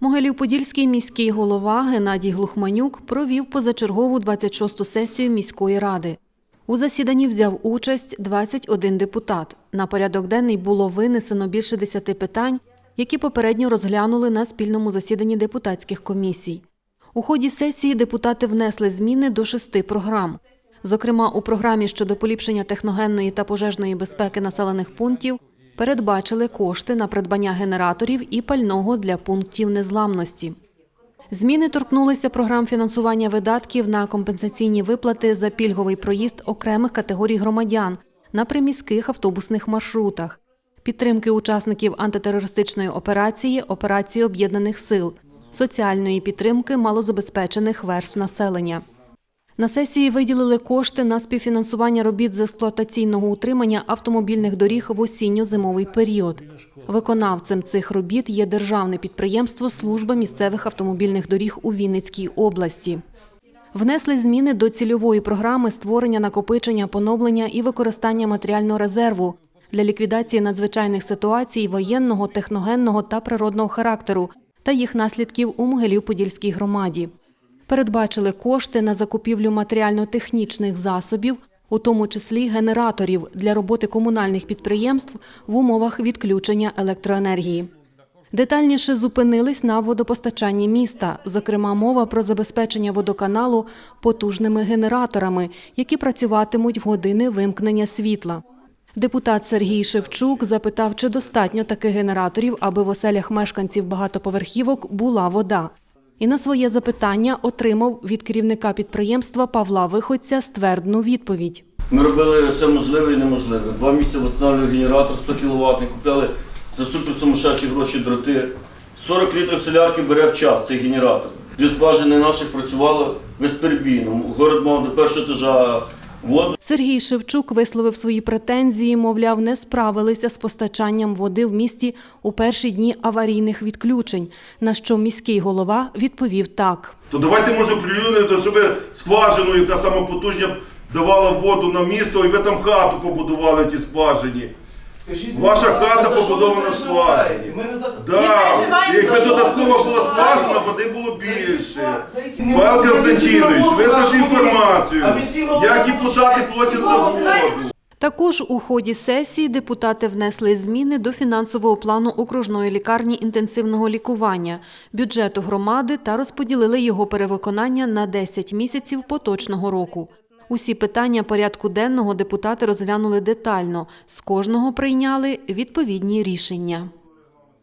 Могилів-Подільський міський голова Геннадій Глухманюк провів позачергову 26-ту сесію міської ради. У засіданні взяв участь 21 депутат. На порядок денний було винесено більше 10 питань, які попередньо розглянули на спільному засіданні депутатських комісій. У ході сесії депутати внесли зміни до шести програм. Зокрема, у програмі щодо поліпшення техногенної та пожежної безпеки населених пунктів передбачили кошти на придбання генераторів і пального для пунктів незламності. Зміни торкнулися програм фінансування видатків на компенсаційні виплати за пільговий проїзд окремих категорій громадян на приміських автобусних маршрутах, підтримки учасників антитерористичної операції, операції об'єднаних сил, соціальної підтримки малозабезпечених верств населення. На сесії виділили кошти на співфінансування робіт з експлуатаційного утримання автомобільних доріг в осінньо-зимовий період. Виконавцем цих робіт є державне підприємство Служба місцевих автомобільних доріг у Вінницькій області. Внесли зміни до цільової програми створення накопичення, поновлення і використання матеріального резерву для ліквідації надзвичайних ситуацій воєнного, техногенного та природного характеру та їх наслідків у Могилів-Подільській громаді. Передбачили кошти на закупівлю матеріально-технічних засобів, у тому числі генераторів для роботи комунальних підприємств в умовах відключення електроенергії. Детальніше зупинились на водопостачанні міста. Зокрема, мова про забезпечення водоканалу потужними генераторами, які працюватимуть в години вимкнення світла. Депутат Сергій Шевчук запитав, чи достатньо таких генераторів, аби в оселях мешканців багатоповерхівок була вода. І на своє запитання отримав від керівника підприємства Павла Виходця ствердну відповідь. Ми робили все можливе і неможливе. Два місяці встановлювали генератор 100 кВт, купляли за супер сумасшедші гроші дроти. 40 літрів солярки бере в час цей генератор. Дві скважини наших працювали безперебійно. Город мав до першого етажа. Сергій Шевчук висловив свої претензії, мовляв, не справилися з постачанням води в місті у перші дні аварійних відключень, на що міський голова відповів так. То давайте може плюнете, щоб скважину, яка сама потужня, давала воду на місто, і ви там хату побудували ті скважині. Скажіть, Ваша будь ласка, хата за що побудована з переживаєте? Ми не за Да, переживаємо якби за додаткова тому була скважина, води було більше. За які- Павел Константинович, роботу визнати нашого інформацію, міста. А міський голова як депутати получає платять за воду. Також у ході сесії депутати внесли зміни до фінансового плану окружної лікарні інтенсивного лікування, бюджету громади та розподілили його перевиконання на 10 місяців поточного року. Усі питання порядку денного депутати розглянули детально. З кожного прийняли відповідні рішення.